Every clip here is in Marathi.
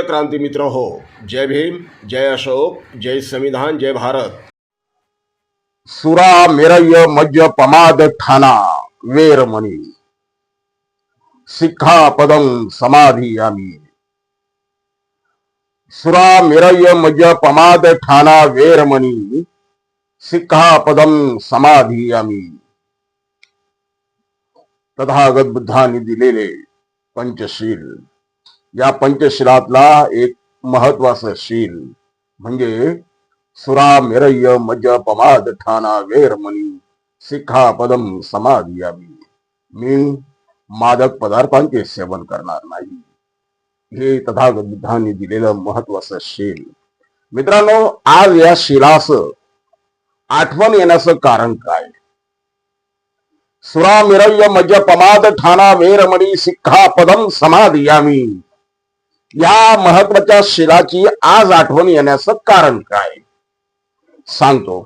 प्रिय क्रांती मित्र हो, जय भीम, जय अशोक, जय संविधान, जय भारत। सुरा मेरय मज्ज पमाद ठाणा वेरमणी सिक्खा पदम समाधी आम्ही सुरा मेरय मज्ज पमाद ठाणा वेरमणी सिक्खा पदम समाधी आम्ही तथागत बुद्धांनी दिलेले पंचशील। या पंचशिलातला एक महत्वाचं शील म्हणजे सुरा मिरय्य मज पमाद ठाणा वेरमणी सिखा पदम समाधी मी मादक पदार्थांचे सेवन करणार नाही. हे तथागत बुद्धांनी दिलेलं महत्वाचं शील. मित्रांनो आज या शिलास आठवण येण्याचं कारण काय? सुरा मिरय्य मज पमाद ठाणा वेरमणी सिखा पदम समाधियामी या महत्त्वाच्या शिलाची आज आठवण येण्याचं कारण काय? सांगतो.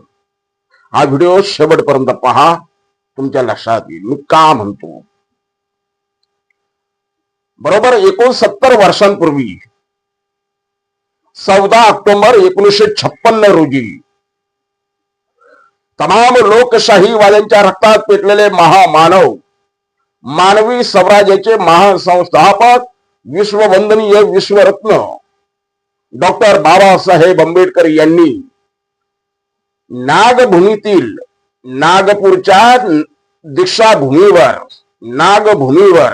हा व्हिडिओ शेवटपर्यंत पहा. तुमच्या लक्षात येईल. मी का म्हणतो? बरोबर एकोणसत्तर वर्षांपूर्वी चौदा ऑक्टोबर एकोणीसशे छप्पन्न रोजी तमाम लोकशाहीवाद्यांच्या रक्तात पेटलेले महामानव मानवी स्वराज्याचे महान संस्थापक विश्ववंदनीय विश्वरत्न. डॉक्टर बाबासाहेब आंबेडकर यांनी नागभूमीतील नागपूरच्या दीक्षाभूमीवर नागभूमीवर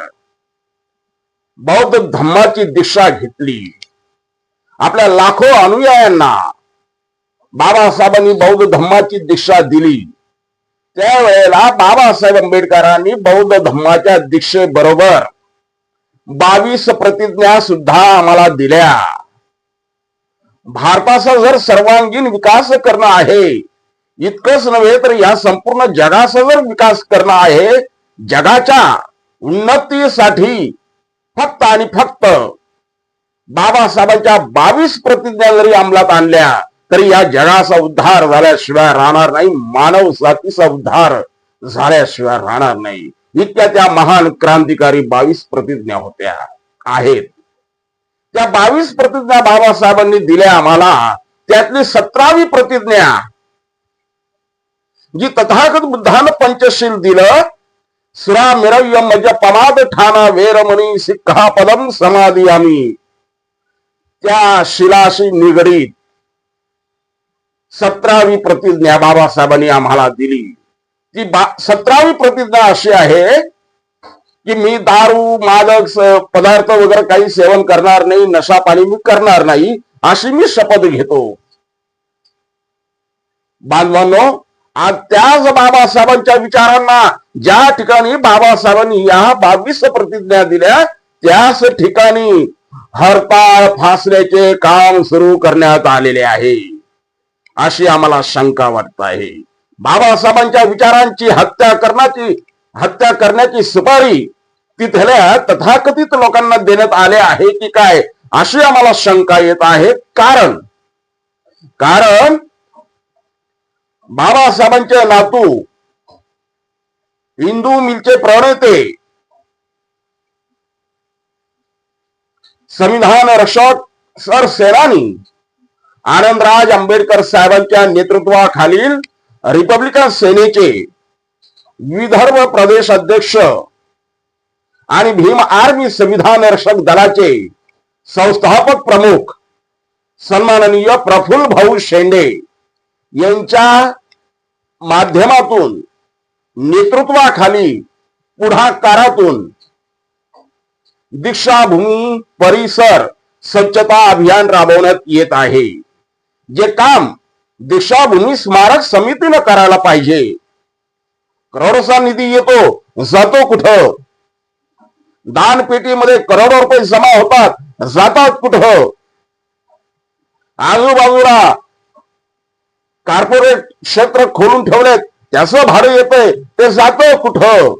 बौद्ध धम्माची दीक्षा घेतली. आपल्या लाखो अनुयायांना बाबासाहेबांनी बौद्ध धम्माची दीक्षा दिली. त्यावेळेला बाबासाहेब आंबेडकरांनी बौद्ध धम्माच्या दीक्षेबरोबर बावीस प्रतिज्ञा सुद्धा आम्हाला दिल्या. भारताचा जर सर्वांगीण विकास करणं आहे इतकंच नव्हे तर या संपूर्ण जगाचा जर विकास करणं आहे जगाच्या उन्नतीसाठी फक्त आणि फक्त बाबासाहेबांच्या बावीस प्रतिज्ञा जरी अंमलात आणल्या तरी या जगाचा उद्धार झाल्याशिवाय राहणार नाही. मानव जातीचा उद्धार झाल्याशिवाय राहणार नाही. इतक्या त्या महान क्रांतिकारी बावीस प्रतिज्ञा होत्या. आहेत. त्या बावीस प्रतिज्ञा बाबासाहेबांनी दिल्या आम्हाला. त्यातली सतरावी प्रतिज्ञा जी तथागत बुद्धान पंचशील दिलं सुरा मिरव्य मज पमाद ठाणा वेरमणी सिक्खा पदम समाधी आम्ही त्या शिलाशी निगडीत सतरावी प्रतिज्ञा बाबासाहेबांनी आम्हाला दिली. की सतरावी प्रतिज्ञा अशी आहे की मी दारू मादक पदार्थ वगैरे काही सेवन करणार नाही नशा पाणी मी करणार नाही अशी मी शपथ घेतो. बांधवांनो आज त्याच बाबासाहेबांच्या विचारांना ज्या ठिकाणी बाबासाहेबांनी या बावीस प्रतिज्ञा दिल्या त्याच ठिकाणी हरताळ फासण्याचे काम सुरू करण्यात आलेले आहे. अशी आम्हाला शंका वाटत आहे. बाबासाहेबांच्या विचारांची हत्या करण्याची हत्या करण्याची सुपारी तिथल्या तथाकथित लोकांना देण्यात आले आहे की काय अशी आम्हाला शंका येत आहे. कारण कारण बाबासाहेबांचे नातू हिंदू मिलचे प्रणेते संविधान रक्षक सर सेनानी आनंदराज आंबेडकर साहेबांच्या नेतृत्वाखालील रिपब्लिकन सेनेचे विदर्भ प्रदेश अध्यक्ष आणि भीम आर्मी संविधान रक्षक दलाचे संस्थापक प्रमुख सन्माननीय प्रफुल्ल भाऊ शेंडे यांच्या माध्यमातून नेतृत्वाखाली पुढाकारातून दीक्षाभूमी परिसर स्वच्छता अभियान राबवण्यात येत आहे. जे काम दीक्षाभूमी स्मारक समितीनं करायला पाहिजे. करोडोचा निधी येतो जातो कुठं? दानपेटीमध्ये करोडो रुपये जमा होतात जातात कुठं? आजूबाजूला कॉर्पोरेट क्षेत्र खोलून ठेवलेत त्याचं भाडं येतंय ते जात कुठं?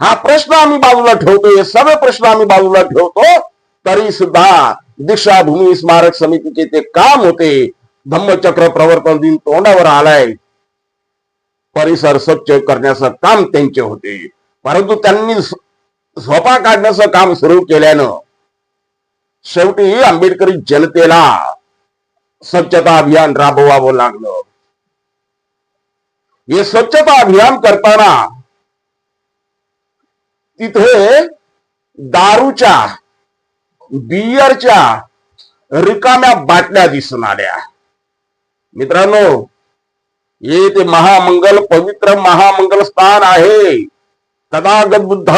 हा प्रश्न आम्ही बाजूला ठेवतोय सगळे प्रश्न आम्ही बाजूला ठेवतो तरी सुद्धा दीक्षाभूमी स्मारक समितीचे ते काम होते. धम्मचक्र प्रवर्तन दिन तोंडावर आलाय. परिसर स्वच्छ करण्याचं काम त्यांचे होते. परंतु त्यांनी झ- झोपा काढण्याचं काम सुरू केल्यानं शेवटी आंबेडकरी जनतेला स्वच्छता अभियान राबवावं लागलं. हे स्वच्छता अभियान करताना तिथे दारूच्या बियरच्या रिकाम्या बाटल्या दिसून आल्या. मित्रांनो हे ते महामंगल पवित्र महामंगल स्थान आहे. तथागत बुद्ध.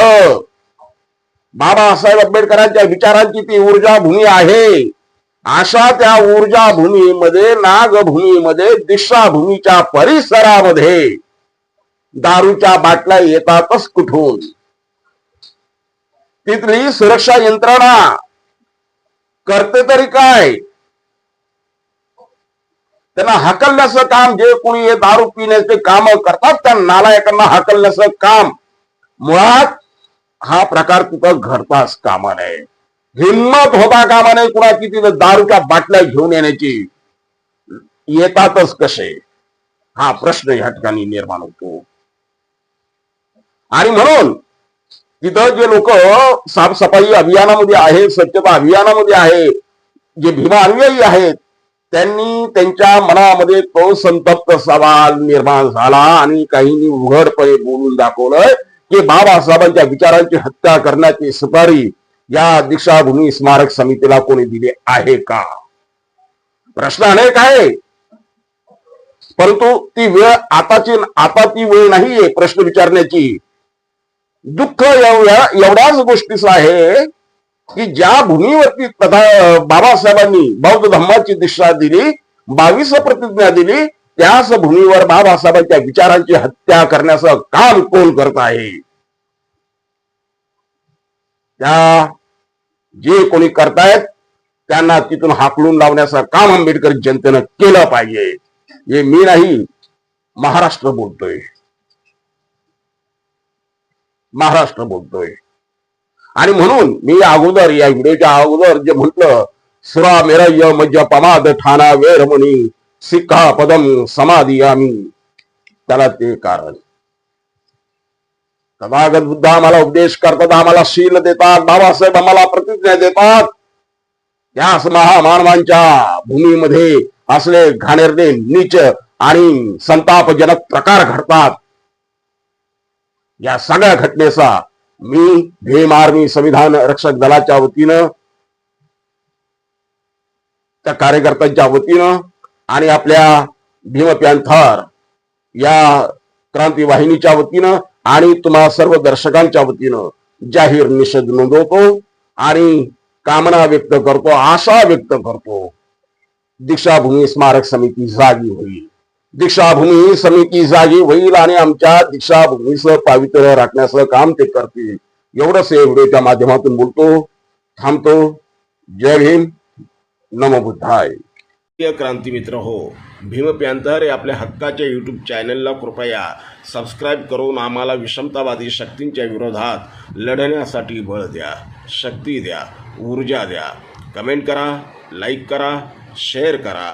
बाबासाहेब आंबेडकरांच्या विचारांची ती ऊर्जा भूमी आहे. अशा त्या ऊर्जा भूमीमध्ये नागभूमीमध्ये दिशाभूमीच्या परिसरामध्ये दारूच्या बाटल्या येतातच कुठून? तिथली सुरक्षा यंत्रणा करते तरी काय? त्यांना हकलण्याचं काम जे कोणी हे दारू पिण्याचे काम करतात त्या नालायकांना हकलण्याचं काम. मुळात हा प्रकार तिथं घडताच कामा नये. हिंमत होता कामा नये कुणाची तिथं दारूच्या बाटल्या घेऊन येण्याची. येतातच कसे? हा प्रश्न या ठिकाणी निर्माण होतो. आणि म्हणून तिथं जे लोक साफसफाई अभियानामध्ये आहे स्वच्छता अभियानामध्ये आहे जे भीमा अनुयायी आहेत त्यांनी त्यांच्या मनामध्ये तो संतप्त सवाल निर्माण झाला आणि काहींनी उघडपणे बोलून दाखवलंय की बाबासाहेबांच्या विचारांची हत्या करण्याची सुपारी या दीक्षाभूमी स्मारक समितीला कोणी दिली आहे का? प्रश्न अनेक आहे. परंतु ती वेळ आताची आता ती वेळ नाहीये प्रश्न विचारण्याची. दुःख एवढ्या एवढ्याच गोष्टीच आहे की ज्या भूमीवरती तथा बाबासाहेबांनी बौद्ध धम्माची दिशा दिली बावीस प्रतिज्ञा दिली त्याच भूमीवर बाबासाहेबांच्या विचारांची हत्या करण्याचं काम कोण करत आहे? त्या जे कोणी करतायत त्यांना तिथून हाकलून लावण्याचं काम आंबेडकर जनतेनं केलं पाहिजे. हे मी नाही महाराष्ट्र बोलतोय. महाराष्ट्र बोलतोय. आणि म्हणून मी अगोदर या व्हिडिओच्या अगोदर जे म्हटलं सुरा मेरय मज्ज पमाद ठाणा वेरमणी सिक्खा पदम समाधी आम्ही त्याला ते कारण. तथागत बुद्ध आम्हाला उपदेश करतात आम्हाला शील देतात बाबासाहेब आम्हाला प्रतिज्ञा देतात. त्याच महामानवांच्या भूमीमध्ये असले घाणेरडे नीच आणि संतापजनक प्रकार घडतात. या सगळ्या घटनेचा मी भीम आर्मी संविधान रक्षक दलाच्या वतीनं त्या कार्यकर्त्यांच्या वतीनं आणि आपल्या भीम पॅन्थर या क्रांती वाहिनीच्या वतीनं आणि तुम्हा सर्व दर्शकांच्या वतीनं जाहीर निषेध नोंदवतो आणि कामना व्यक्त करतो आशा व्यक्त करतो. दीक्षाभूमी स्मारक समिती जागी होईल. दीक्षाभूमी समिती जागी होईल आणि आमच्या दीक्षाभूमीचं पावित्र्य राखण्याचं काम ते करतील. एवढंच या व्हिडिओच्या माध्यमातून बोलतो. थांबतो. जय भीम. नमो बुद्धाय. प्रिय क्रांती मित्र हो भीम प्यांतर या आपल्या हक्काच्या यूट्यूब चॅनलला कृपया सबस्क्राईब करून आम्हाला विषमतावादी शक्तींच्या विरोधात लढण्यासाठी बळ द्या शक्ती द्या ऊर्जा द्या. कमेंट करा लाईक करा शेअर करा.